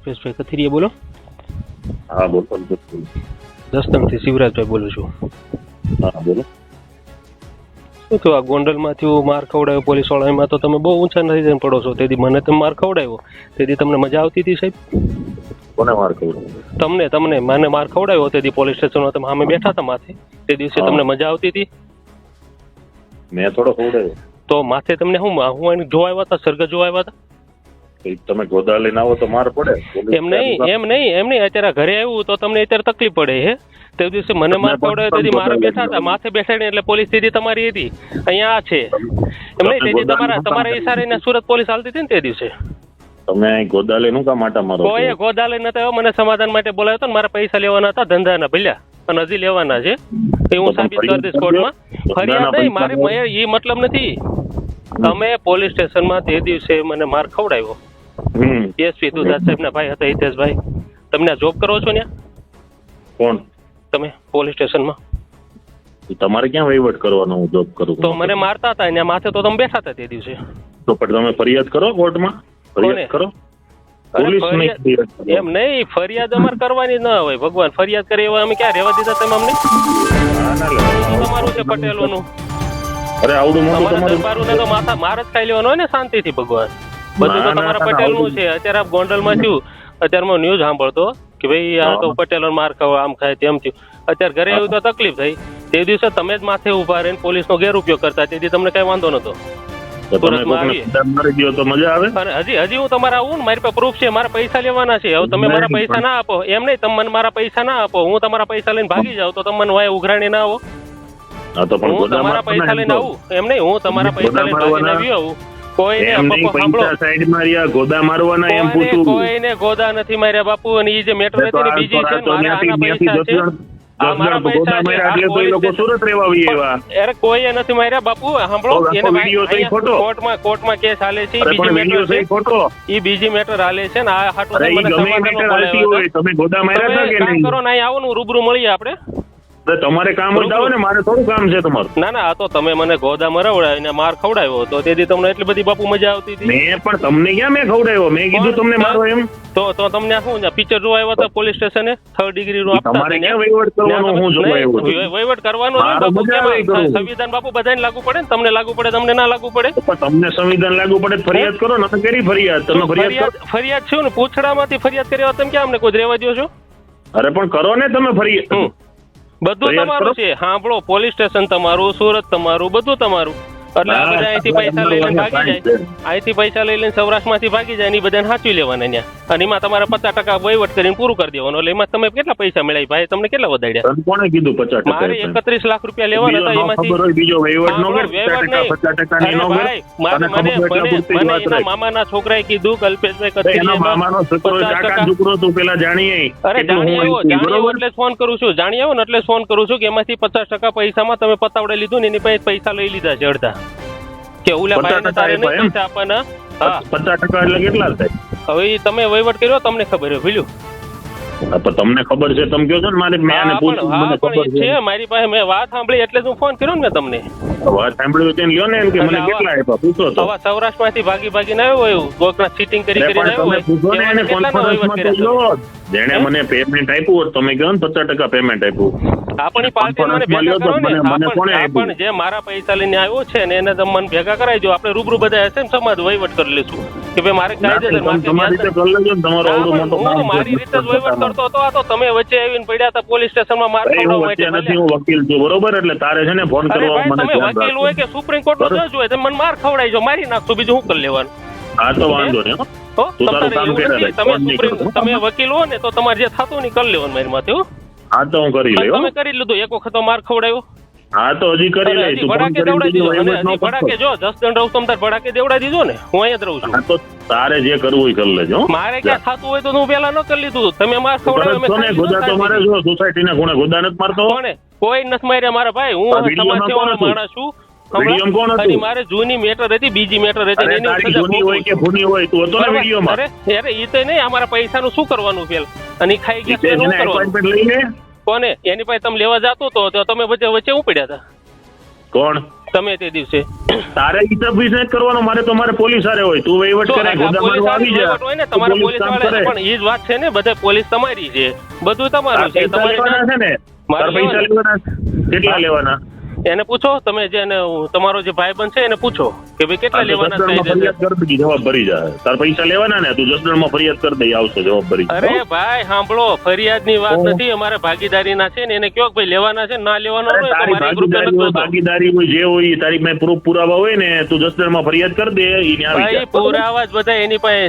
કલ્પેશભાઈ કથિરિયા બોલો. હા બોલો દસતંગથી શિવરાજભાઈ બોલું છું. હા બોલો. શું થયું આ ગોંડલમાંથી માર ખવડાવ્યો પોલીસ વાળામાં તો તમે બહુ ઊંચા નથી જઈને પડો છો. તેથી મને તમે માર ખવડાવ્યો તેથી તમને મજા આવતી હતી સાહેબ? કોને માર ખવડાવ્યો તમને તમને. મને માર ખવડાવ્યો તેથી પોલીસ સ્ટેશનમાં તમે સામે બેઠા હતા માથે. તે દિવસે તમને મજા આવતી હતી? મેં થોડો ખવડાવ્યો તો માથે તમને હું હું જોવા આવ્યા હતા? સર્ગ જોવા આવ્યા હતા? તમે ગોદા લઈને આવો તો માર પડે. એમ નહીં એમ નહીં એમ નહીં. અત્યારે ઘરે આવ્યું તો તમને અત્યારે તકલીફ પડે હે? તે દિવસે મને માર ખવડાવ્યો તેથી મારે બેઠા હતા. માથે બેસાડી એટલે પોલીસ સ્થિતિ તમારી હતી. અહીંયા છે. એમ નહીં તેથી તમારા તમારા ઈશારે સુરત પોલીસ હાલતી હતી ને તે દિવસે? તમે ગોદાલે નું કામ આટા મારો કોઈ ગોદાલે નતા મને સમાધાન માટે બોલાવ્યો હતો ને મારા પૈસા લેવાના હતા ધંધાના ભલ્યા અને હજી લેવાના છે. એ હું સાબિત કરી દઈશ કોર્ટમાં. ફરિયાદ નહીં મારી. એ મતલબ નથી. તમે પોલીસ સ્ટેશનમાં તે દિવસે મને માર ખવડાવ્યો. એસપી તુદાસ સાહેબના ભાઈ હતા હિતેશભાઈ. તમને જોબ કરો છો ને કોણ? તમે પોલીસ સ્ટેશનમાં? તમારે ક્યાં વહીવટ કરવાનો હું જોબ કરું? તો મને મારતા હતા એના માથે તો તમે બેઠા હતા તે દિવસે. તો પણ તમે ફરિયાદ કરો કોર્ટમાં? ફરિયાદ કરો. એમ નહીં ફરિયાદ અમારે કરવાની ન હોય. ભગવાન ફરિયાદ કરે એવા અમે ક્યાં રહેવા દીધા તમે અમને? ના, ના. તમારું છે પટેલોનું? અરે આવડું મોટું તમારા દરબારોને તો માથા માર જ ખાઈ લેવાનો હોય ને શાંતિથી ભગવાન. બધું તો ના, ના, તમારા પટેલનું છે. અત્યારે આપ ગોંડલમાં થયું અત્યારે હું ન્યૂઝ સાંભળતો. કે ભાઈ આ તો પટેલ માર ખાવ આમ ખાય તેમ થયું. અત્યારે ઘરે આવ્યું તો તકલીફ થઈ. તે દિવસે તમે જ માથે ઊભા રહીને પોલીસનો ગેરઉપયોગ કરતા. તેથી તમને કઈ વાંધો નતો હજી હજી હું તમારા આવું ને મારી પાસે પ્રૂફ છે. મારા પૈસા લેવાના છે. હવે તમે મારા પૈસા ના આપો. એમ નહીં તમે મને મારા પૈસા ના આપો. હું તમારા પૈસા લઈને ભાગી જાઉં તો તમે મને વાય ઉઘરાણી ના આવો. પણ હું તમારા પૈસા લઈને આવું. એમ નહીં હું તમારા પૈસા લઈને ભાગીને મારવાના. આવી આવું. કોઈને સાઈડમાં રહ્યા ગોદા મારવાના એમ પૂછું. કોઈને ગોદા નથી માર્યા બાપુ અને ઈ જે મેટર હતી ને બીજી છે મારા આના પૈસા છે. કોઈએ નથી માર્યા બાપુ સાંભળો? કોર્ટમાં કોર્ટમાં કેસ હાલે બીજી મેટર ખોટો. ઈ બીજી મેટર હાલે છે ને આ હાટું. તમે ગોદા માર્યા કરો ને અહીં આવો ને રૂબરૂ મળીએ આપણે. તો તમારે કામ જ ને મારે થોડું કામ છે તમારું. ના ના આ તો તમે મને ગોદા મરવડાવીને માર ખવડાવ્યો તો તેથી તમને એટલી બધી બાપુ મજા આવતી હતી. મેં પણ તમને ક્યાં મેં ખવડાવ્યો મેં કીધું તમને મારો એમ. તો તો તમને શું પિક્ચર જોવા આવ્યા હતા પોલીસ સ્ટેશને થર્ડ ડિગ્રી નું આપતા તમારે ક્યાં વહીવટ કરવાનો હું જોવા આવ્યો વહીવટ કરવાનો? કરું. સંવિધાન બાપુ બધાને લાગુ પડે ને? તમને લાગુ પડે તમને ના લાગુ પડે? પણ તમને સંવિધાન લાગુ પડે ફરિયાદ કરો ને કરી ફરિયાદ. તમે ફરિયાદ ફરિયાદ છે ને? પૂછડામાંથી ફરિયાદ કર્યા તમે ક્યાં અમને કોઈ રેવા દો છો? અરે પણ કરો ને તમે ફરિયાદ. હમ. બધું તમારું છે. સાંભળો પોલીસ સ્ટેશન તમારું સુરત તમારું બધું તમારું. એટલે આ બધા અહીંથી પૈસા લઈ લઈને ભાગી જાય. અહીંથી પૈસા લઈ લઈને સૌરાષ્ટ્રમાંથી ભાગી જાય ને બધાને સાચવી લેવાના ત્યાં અને એમાં તમારે પચાસ ટકા વહીવટ કરીને પૂરું કરી દેવાનું. એટલે એમાં તમે કેટલા પૈસા મળ્યા ભાઈ? તમને કેટલા વધાર્યા? કોણે કીધું પચાસ મારે એકત્રીસ લાખ રૂપિયા લેવાના હતા એમાંથી. બીજો વહીવટ નો વહીવટ ભાઈ. મામાના છોકરાએ કીધું અરે એનો કથિરિયામાં મામાનો છોકરો 50% કાકા છોકરો તું પેલા જાણીએ. અરે જાણી આવ્યો જાણી આવ્યો એટલે ફોન કરું છું જાણી આવ્યો ને એટલે ફોન કરું છું કે એમાંથી પચાસ ટકા પૈસામાં તમે પતાવડે લીધું ને એની પાસે પૈસા લઈ લીધા છે અડધા. કે ઓલા 50% તારે નહીં પૈસા આપવાના? હા. પચાસ ટકા એટલે કેટલા થાય? હવે તમે વહીવટ કર્યો તમને ખબર હોય ભૂલ્યું. તમને ખબર છે તમે કયો છો ને મારે મેં પૂછ્યું મને ખબર છે. મારી પાસે મેં વાત સાંભળી એટલે જ હું ફોન કર્યો ને તમને. વાત સાંભળ્યું તેને લ્યો ને એમ કે મને કેટલા આપ્યા? પૂછો તો. હવે સૌરાષ્ટ્રમાંથી ભાગી ભાગીને આવ્યો હોય કોકના ચીટિંગ કરી કરીને આવ્યો તમે પૂછો ને એને કોન્ફરન્સમાં તો કર્યો જેણે મને પેમેન્ટ આપ્યું હોત તમે કહો ને પચાસ ટકા પેમેન્ટ આપ્યું આપણી પાર્ટી મને ભેગા કરો ને. જે મારા પૈસા લઈને આવ્યો છે ને એને તમે મને ભેગા કરાવી દો. આપણે રૂબરૂ બધા હશે ને સમાજ વહીવટ કરી લઈશું. કે ભાઈ મારે કાયદેસર તમે તમારી રીતે કરી લેજો તમારો ના, મોટો હું મારી રીતે જ વહીવટ કરતો હતો આ તો તમે વચ્ચે આવીને પડ્યા હતા પોલીસ સ્ટેશનમાં માર માટે નથી હું વકીલ છું બરોબર? એટલે તારે છે ને ફોન કરવા મને વકીલ હોય કે સુપ્રીમ કોર્ટ નો જજ હોય તમે મને માર ખવડાવી જો મારી નાખશો બીજું શું કરી લેવાનું? હા તો વાંધો નહીં હો. હો? તમે વકીલ હો ને તો તમારે જે થતું નહીં કરી લેવાનું મારી માથે હા. તો હું કરી લઉં તમે કરી લીધું એક વખત માર ખવડાવ્યો હા તો હજી કરી લઈ તું ભડાકે દેવડાવી દીધો અને હજી ભડાકે. જો જસદણ રહું તમ તાર ભડાકે દેવડાવી દીધો ને હું અહીંયા જ રહું છું. તો તારે જે કરવું હોય કરી લેજો મારે ક્યાં થતું હોય તો હું પેલા ન કરી લીધું તમે માર ખવડાવ્યો મેં ગોદા તો મારે જો સોસાયટીના ગુણે ગોદા નથી મારતો? લીધું. કોઈ નથી માર્યા મારા ભાઈ. હું સમાજ સેવાનો માણસ છું. મારે જૂની મેટર હતી બીજી મેટર હતી એની જૂની હોય કે ભૂની હોય તું હતો ને? વિડીયોમાં? અરે અરે ઈ તો નહીં અમારા પૈસાનું શું કરવાનું પેલ? અને ખાઈ ગયા તો શું કરવાનું? કોને? એની પાસે તમે લેવા જાતો તો તો તમે વચ્ચે વચ્ચે ઉપડ્યા હતા. કોણ? તમે તે દિવસે. તારે હિસાબ વિશે કરવાનો મારે તો મારે પોલીસ આરે હોય. તું વહીવટ કરે આ ગોદામાં આવી જા. હોય ને તમારે પોલીસવાળા પણ એ જ વાત છે ને બધે પોલીસ તમારી છે. બધું તમારું છે. તમારે છે ને? મારે પૈસા લેવાના. કેટલા લેવાના? એને પૂછો તમે જે તમારો જે ભાઈબંધ છે એને પૂછો કે ભાઈ કેટલા લેવાના જવાબ ભરી જાય. તાર પૈસા લેવાના ને તું જસદણમાં ફરિયાદ કરી દઈ આવશે જવાબ ભરી અરે ભાઈ સાંભળો ફરિયાદની વાત નથી અમારે ભાગીદારી ના છે ને એને કયો કે ભાઈ લેવાના છે ના લેવાના હોય તો તારી મારે એક રૂપિયા ભાગીદારી જે હોય તારી પાસે પ્રૂફ પુરાવા હોય ને તું જસદણમાં ફરિયાદ કરી દે ભાઈ પુરાવા જ બધા એની પાસે